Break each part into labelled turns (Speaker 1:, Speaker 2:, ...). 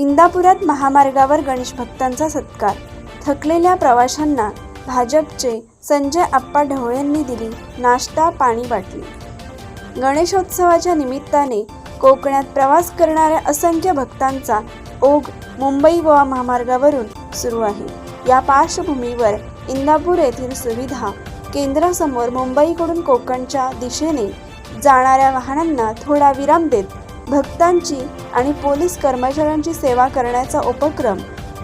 Speaker 1: इंदापुरात महामार्गावर गणेश भक्तांचा सत्कार. थकलेल्या प्रवाशांना भाजपचे संजय आप्पा ढवळेंनी दिली नाश्ता पाणी बाटली. गणेशोत्सवाच्या निमित्ताने कोकणात प्रवास करणाऱ्या असंख्य भक्तांचा ओघ मुंबई गोवा महामार्गावरून सुरू आहे. या पार्श्वभूमीवर इंदापूर येथील सुविधा केंद्रासमोर मुंबईकडून कोकणच्या दिशेने जाणाऱ्या वाहनांना थोडा विराम देत भक्तांची आणि पोलीस कर्मचाऱ्यांची सेवा करण्याचा उपक्रम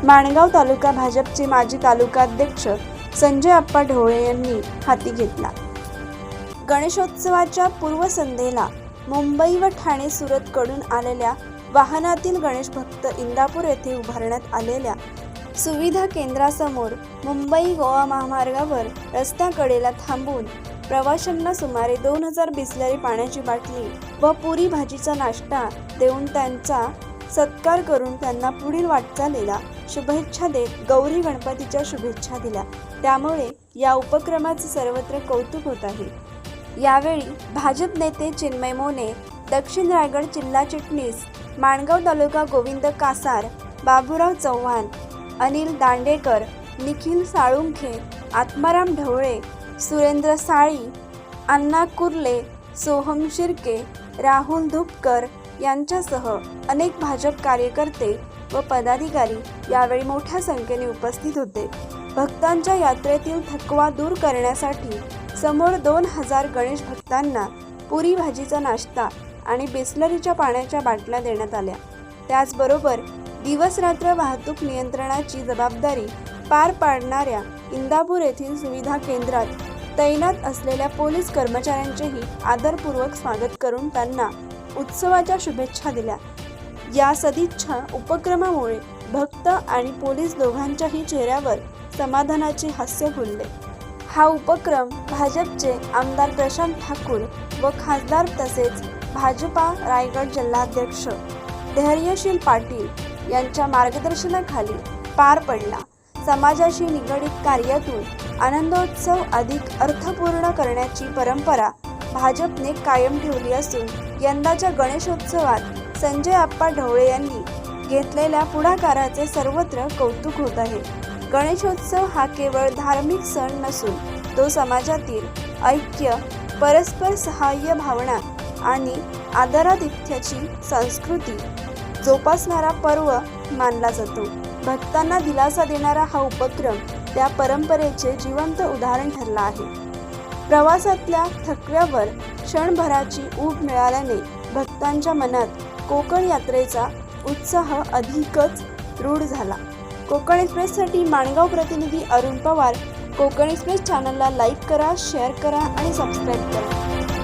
Speaker 1: माणगाव तालुका भाजपचे माजी तालुकाध्यक्ष संजय आप्पा ढोळे यांनी हाती घेतला. गणेशोत्सवाच्या पूर्वसंध्येला मुंबई व ठाणे सुरतकडून आलेल्या वाहनातील गणेश भक्त इंदापूर येथे उभारण्यात आलेल्या सुविधा केंद्रासमोर मुंबई गोवा महामार्गावर रस्त्याकडेला थांबून प्रवाशांना सुमारे दोन हजार बिसलरी पाण्याची बाटली व पुरी भाजीचा नाश्ता देऊन त्यांचा सत्कार करून त्यांना पुढील वाटचालीला शुभेच्छा देत गौरी गणपतीच्या शुभेच्छा दिल्या. त्यामुळे या उपक्रमाचे सर्वत्र कौतुक होत आहे. यावेळी भाजप नेते चिन्मय मोने दक्षिण रायगड जिल्हा चिटणीस माणगाव तालुका गोविंद कासार बाबूराव चव्हाण अनिल दांडेकर निखिल साळुंखे आत्माराम ढवळे सुरेंद्र साळी अण्णा कुर्ले सोहम शिर्के राहुल धुपकर यांच्यासह अनेक भाजप कार्यकर्ते व पदाधिकारी यावेळी मोठ्या संख्येने उपस्थित होते. भक्तांच्या यात्रेतील थकवा दूर करण्यासाठी समोर दोन हजार गणेश भक्तांना पुरी भाजीचा नाश्ता आणि बिस्लरीच्या पाण्याच्या बाटल्या देण्यात आल्या. त्याचबरोबर दिवस रात्र वाहतूक नियंत्रणाची जबाबदारी पार पाडणाऱ्या इंदापूर येथील सुविधा केंद्रात तैनात असलेल्या पोलीस कर्मचाऱ्यांचेही आदरपूर्वक स्वागत करून त्यांना उत्सवाच्या शुभेच्छा दिल्या. या सदिच्छा उपक्रमामुळे भक्त आणि पोलीस दोघांच्याही चेहऱ्यावर समाधानाचे हास्य फुलले हा उपक्रम भाजपचे आमदार प्रशांत ठाकूर व खासदार तसेच भाजपा रायगड जिल्हाध्यक्ष धैर्यशील पाटील यांच्या मार्गदर्शनाखाली पार पडला. समाजाशी निगडीत कार्यातून आनंदोत्सव अधिक अर्थपूर्ण करण्याची परंपरा भाजपने कायम ठेवली असून यंदाच्या गणेशोत्सवात संजय आप्पा ढवळे यांनी घेतलेल्या पुढाकाराचे सर्वत्र कौतुक होत आहे. गणेशोत्सव हा केवळ धार्मिक सण नसून तो समाजातील ऐक्य परस्पर सहाय्य भावना आणि आदरातिथ्याची संस्कृती जोपासणारा पर्व मानला जातो. भक्तांना दिलासा देणारा हा उपक्रम त्या परंपरेचे जिवंत उदाहरण ठरला आहे. प्रवासातल्या थकव्यावर क्षणभराची ऊब मिळाल्याने भक्तांच्या मनात कोकण यात्रेचा उत्साह अधिकच रूढ झाला. कोकण एक्सप्रेससाठी माणगाव प्रतिनिधी अरुण पवार कोकण एक्सप्रेस चॅनलला लाईक करा शेअर करा आणि सबस्क्राईब करा.